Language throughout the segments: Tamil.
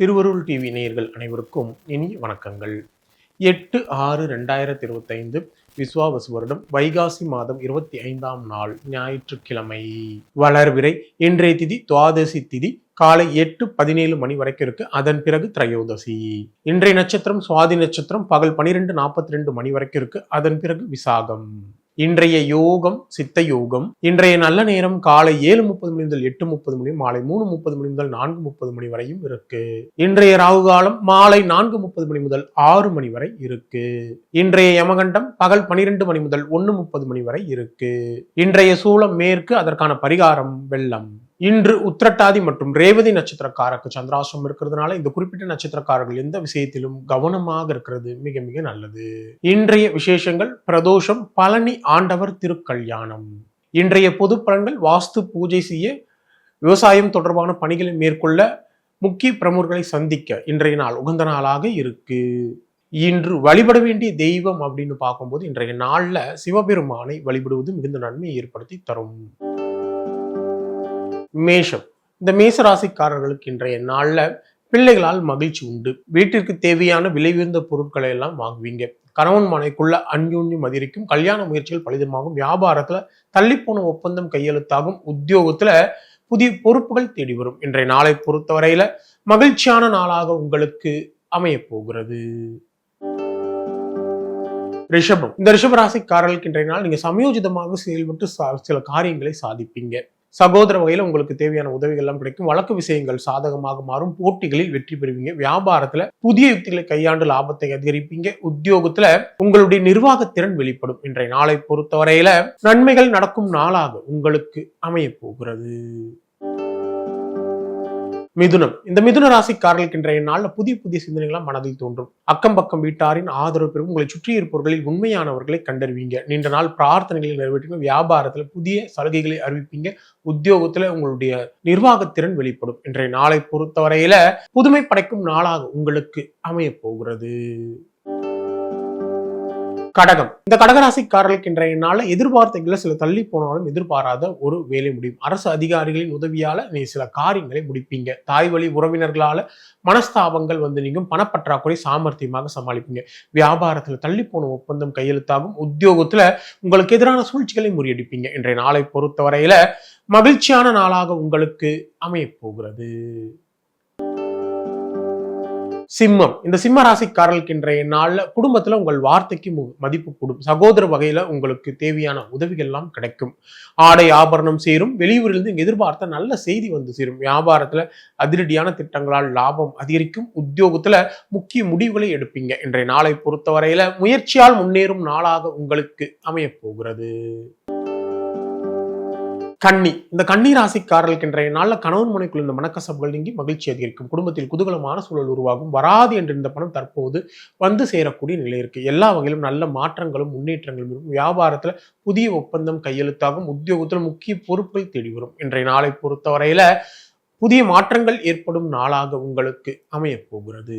திருவருள் டிவி நேயர்கள் அனைவருக்கும் இனி வணக்கங்கள். எட்டு ஆறு ரெண்டாயிரத்தி இருபத்தைந்து விஸ்வாவசு வருடம் வைகாசி மாதம் இருபத்தி ஐந்தாம் நாள் ஞாயிற்றுக்கிழமை. வளர்விரை இன்றைய திதி துவாதசி திதி காலை எட்டு பதினேழு மணி வரைக்கும் இருக்கு அதன் பிறகு திரையோதசி. இன்றைய நட்சத்திரம் சுவாதி நட்சத்திரம் பகல் பனிரெண்டு நாற்பத்தி ரெண்டு மணி வரைக்கும் இருக்கு அதன் பிறகு விசாகம். இன்றைய யோகம் சித்த யோகம். இன்றைய நல்ல நேரம் காலை ஏழு முப்பது மணி முதல் எட்டு முப்பது மணி மாலை மூணு முப்பது மணி முதல் நான்கு முப்பது மணி வரையும் இருக்கு. இன்றைய ராகு காலம் மாலை நான்கு முப்பது மணி முதல் ஆறு மணி வரை இருக்கு. இன்றைய யமகண்டம் பகல் பனிரெண்டு மணி முதல் ஒன்னு முப்பது மணி வரை இருக்கு. இன்றைய சூளம் மேற்கு அதற்கான பரிகாரம் வெள்ளம். இன்று உத்திரட்டாதி மற்றும் ரேவதி நட்சத்திரக்காரருக்கு சந்திராசிரம் இருக்கிறதுனால இந்த குறிப்பிட்ட நட்சத்திரக்காரர்கள் எந்த விஷயத்திலும் கவனமாக இருக்கிறது மிக மிக நல்லது. இன்றைய விசேஷங்கள் பிரதோஷம் பழனி ஆண்டவர் திருக்கல்யாணம். இன்றைய பொது பலன்கள் வாஸ்து பூஜை செய்ய விவசாயம் தொடர்பான பணிகளை மேற்கொள்ள முக்கிய பிரமுகர்களை சந்திக்க இன்றைய நாள் உகந்த நாளாக இருக்கு. இன்று வழிபட வேண்டிய தெய்வம் அப்படின்னு பார்க்கும்போது இன்றைய நாளில் சிவபெருமானை வழிபடுவது மிகுந்த நன்மையை ஏற்படுத்தி தரும். மேஷம். இந்த மேச ராசிக்காரர்களுக்கு இன்றைய நாளில் பிள்ளைகளால் மகிழ்ச்சி உண்டு. வீட்டிற்கு தேவையான விலை உயர்ந்த பொருட்களை எல்லாம் வாங்குவீங்க. கணவன் மனைக்குள்ள அந்யோன்யம் அதிகரிக்கும் கல்யாண முயற்சிகள் பலிதமாகும். வியாபாரத்துல தள்ளிப்போன ஒப்பந்தம் கையெழுத்தாகும். உத்தியோகத்துல புதிய பொறுப்புகள் தேடி வரும். இன்றைய நாளை பொறுத்தவரையில மகிழ்ச்சியான நாளாக உங்களுக்கு அமைய போகிறது. ரிஷபம். இந்த ரிஷபராசிக்காரர்களுக்கு இன்றைய நாள் நீங்க சமயோஜிதமாக செயல்பட்டு சா- சில காரியங்களை சாதிப்பீங்க. சகோதர வகையில் உங்களுக்கு தேவையான உதவிகள் எல்லாம் கிடைக்கும். வழக்கு விஷயங்கள் சாதகமாக மாறும். போட்டிகளில் வெற்றி பெறுவீங்க. வியாபாரத்துல புதிய யுக்திகளை கையாண்டு லாபத்தை அதிகரிப்பீங்க. உத்தியோகத்துல உங்களுடைய நிர்வாகத்திறன் வெளிப்படும். இன்றைய நாளை பொறுத்தவரையில நன்மைகள் நடக்கும் நாளாக உங்களுக்கு அமைய போகிறது. மிதுனம். இந்த மிதுன ராசிக்காரர்களுக்கு இன்றைய நாளில் புதிய புதிய சிந்தனைகளாம் மனதில் தோன்றும். அக்கம் பக்கம் வீட்டாரின் ஆதரவு பெறும் உங்களை சுற்றி இருப்பவர்களில் உண்மையானவர்களை கண்டறிவீங்க. நீண்ட நாள் பிரார்த்தனைகளை நிறைவேற்றுங்க வியாபாரத்தில் புதிய சலுகைகளை அறிவிப்பீங்க உத்தியோகத்தில் உங்களுடைய நிர்வாகத்திறன் வெளிப்படும். இன்றைய நாளை பொறுத்தவரையில புதுமை படைக்கும் நாளாக உங்களுக்கு அமைய போகிறது. கடகம். இந்த கடகராசிக்காரர்களுக்கு இன்றைய நாள்ல எதிர்பார்த்தைகளை சில தள்ளி போனாலும் எதிர்பாராத ஒரு வேலை முடியும். அரசு அதிகாரிகளின் உதவியால நீ சில காரியங்களை முடிப்பீங்க. தாய் வழி உறவினர்களால மனஸ்தாபங்கள் வந்து நீங்கும். பணப்பற்றாக்குறை சாமர்த்தியமாக சமாளிப்பீங்க. வியாபாரத்தில் தள்ளி போன ஒப்பந்தம் கையெழுத்தாகும். உத்தியோகத்துல உங்களுக்கு எதிரான சூழ்ச்சிகளை முறியடிப்பீங்க. இன்றைய நாளை பொறுத்தவரையில மகிழ்ச்சியான நாளாக உங்களுக்கு அமையப் போகிறது. சிம்மம். இந்த சிம்ம ராசிக்காரர்களுக்கு இன்றைய நாளில் குடும்பத்தில் உங்கள் வார்த்தைக்கு மு- மதிப்பு கூடும். சகோதர வகையில் உங்களுக்கு தேவையான உதவிகள்லாம் கிடைக்கும். ஆடை ஆபரணம் சேரும். வெளியூரிலிருந்து எதிர்பார்த்த நல்ல செய்தி வந்து சேரும். வியாபாரத்தில் அதிரடியான திட்டங்களால் லாபம் அதிகரிக்கும். உத்தியோகத்தில் முக்கிய முடிவுகளை எடுப்பீங்க. இன்றைய நாளை பொறுத்தவரையில் முயற்சியால் முன்னேறும் நாளாக உங்களுக்கு அமையப்போகிறது கண்ணி. கன்னி இந்த கன்னி ராசிக்காரர்களுக்கு இன்றைய நாளில் கணவன் மனைக்குள் இந்த மனக்கசப்புகள் நீங்கி மகிழ்ச்சி அதிகரிக்கும். குடும்பத்தில் குதூகலமான சூழல் உருவாகும். வராது என்று இந்த பணம் தற்போது வந்து சேரக்கூடிய நிலை இருக்கு. எல்லா வகையிலும் நல்ல மாற்றங்களும் முன்னேற்றங்களும் இருக்கும். வியாபாரத்தில் புதிய ஒப்பந்தம் கையெழுத்தாகும். உத்தியோகத்தில் முக்கிய பொறுப்புகள் தேடி வரும். இன்றைய நாளை பொறுத்தவரையில புதிய மாற்றங்கள் ஏற்படும் நாளாக உங்களுக்கு அமையப் போகிறது.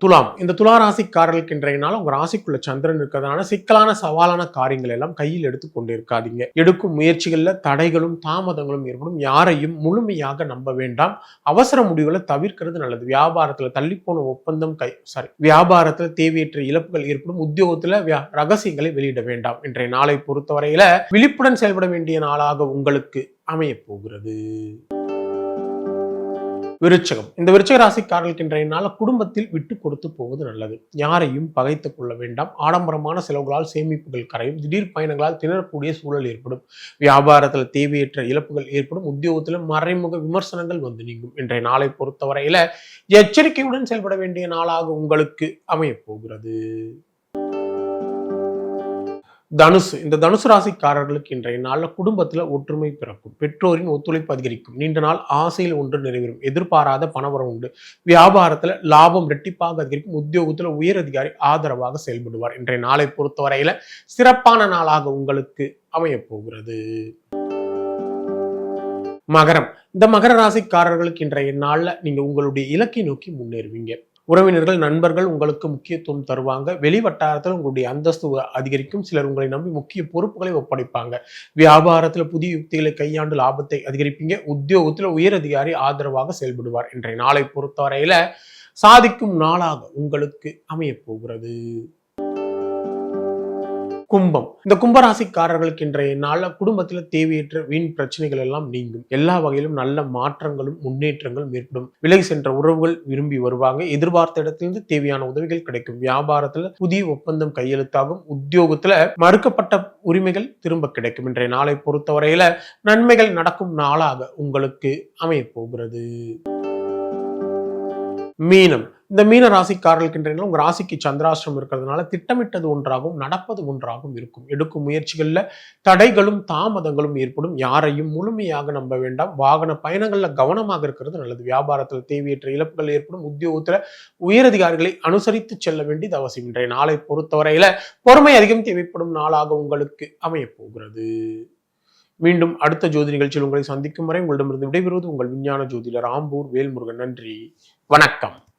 துலாம். இந்த துலா ராசிக்காரர்களுக்கு இன்றைய நாள் உங்க ராசிக்குள்ள சந்திரன் இருக்கிறதுனால சிக்கலான சவாலான காரியங்கள் எல்லாம் கையில் எடுத்து கொண்டிருக்காதீங்க. எடுக்கும் முயற்சிகள்ல தடைகளும் தாமதங்களும் ஏற்படும். யாரையும் முழுமையாக நம்ப வேண்டாம். அவசர முடிவுகளை தவிர்க்கிறது நல்லது. வியாபாரத்துல தள்ளிப்போன ஒப்பந்தம் கை சாரி வியாபாரத்துல தேவையற்ற இழப்புகள் ஏற்படும். உத்தியோகத்துல வியா- ரகசியங்களை வெளியிட வேண்டாம். இன்றைய நாளை பொறுத்தவரையில விழிப்புடன் செயல்பட வேண்டிய நாளாக உங்களுக்கு அமைய போகிறது. விருச்சகம். இந்த விருச்சக ராசிக்காரர்களுக்கு இன்றைய நாள் குடும்பத்தில் விட்டு கொடுத்து போவது நல்லது. யாரையும் பகைத்துக் கொள்ள வேண்டாம். ஆடம்பரமான செலவுகளால் சேமிப்புகள் கரையும். திடீர் பயணங்களால் திணறக்கூடிய சூழல் ஏற்படும். வியாபாரத்தில் தேவையற்ற இழப்புகள் ஏற்படும். உத்தியோகத்தில் மறைமுக விமர்சனங்கள் வந்து நீங்கும். இன்றைய நாளை பொறுத்தவரையில எச்சரிக்கையுடன் செயல்பட வேண்டிய நாளாக உங்களுக்கு அமையப் போகிறது. தனுசு. இந்த தனுசு ராசிக்காரர்களுக்கு இன்றைய நாளில் குடும்பத்தில் ஒற்றுமை பிறக்கும். பெற்றோரின் ஒத்துழைப்பு அதிகரிக்கும். நீண்ட நாள் ஆசையில் ஒன்று நிறைவேறும். எதிர்பாராத பணவரம் உண்டு. வியாபாரத்தில் லாபம் ரெட்டிப்பாக அதிகரிக்கும். உத்தியோகத்தில் உயர் அதிகாரி ஆதரவாக செயல்படுவார். இன்றைய நாளை பொறுத்தவரையில சிறப்பான நாளாக உங்களுக்கு அமையப்போகிறது மகரம். இந்த மகர ராசிக்காரர்களுக்கு இன்றைய நாளில் நீங்கள் உங்களுடைய இலக்கை நோக்கி முன்னேறுவீங்க. உறவினர்கள் நண்பர்கள் உங்களுக்கு முக்கியத்துவம் தருவாங்க. வெளி வட்டாரத்தில் உங்களுடைய அந்தஸ்து அதிகரிக்கும். சிலர் உங்களை நம்பி முக்கிய பொறுப்புகளை ஒப்படைப்பாங்க. வியாபாரத்தில் புதிய யுக்திகளை கையாண்டு லாபத்தை அதிகரிப்பீங்க. உத்தியோகத்தில் உயர் அதிகாரி ஆதரவாக செயல்படுவார் இன்றைய நாளை பொறுத்தவரையில சாதிக்கும் நாளாக உங்களுக்கு அமையப் போகிறது. கும்பம். இந்த கும்பராசிக்காரர்களுக்கு இன்றைய நாள குடும்பத்துல தேவையற்ற வீண் பிரச்சனைகள் எல்லாம் நீங்கும். எல்லா வகையிலும் நல்ல மாற்றங்களும் முன்னேற்றங்களும் ஏற்படும். விலகி சென்ற உறவுகள் விரும்பி வருவாங்க. எதிர்பார்த்த இடத்திலிருந்து தேவையான உதவிகள் கிடைக்கும். வியாபாரத்துல புதிய ஒப்பந்தம் கையெழுத்தாகும். உத்தியோகத்துல மறுக்கப்பட்ட உரிமைகள் திரும்ப கிடைக்கும். இன்றைய நாளை பொறுத்தவரையில நன்மைகள் நடக்கும் நாளாக உங்களுக்கு அமைய போகிறது. மீனம். இந்த மீன ராசிக்காரர்களுக்கு உங்கள் ராசிக்கு சந்திராஷ்டிரம் இருக்கிறதுனால திட்டமிட்டது ஒன்றாகவும் நடப்பது ஒன்றாகவும் இருக்கும். எடுக்கும் முயற்சிகளில் தடைகளும் தாமதங்களும் ஏற்படும். யாரையும் முழுமையாக நம்ப வேண்டாம். வாகன பயணங்களில் கவனமாக இருக்கிறது நல்லது. வியாபாரத்தில் தேவையற்ற இழப்புகள் ஏற்படும். உத்தியோகத்தில் உயரதிகாரிகளை அனுசரித்து செல்ல வேண்டியது அவசியம். இன்றைய நாளை பொறுத்தவரையில பொறுமை அதிகம் தேவைப்படும் நாளாக உங்களுக்கு அமையப்போகிறது மீண்டும் அடுத்த ஜோதி நிகழ்ச்சியில் உங்களை சந்திக்கும் வரை உங்களிடமிருந்து விடைபெறுவது உங்கள் விஞ்ஞான ஜோதிடர் ஆம்பூர் வேல்முருகன். நன்றி. வணக்கம்.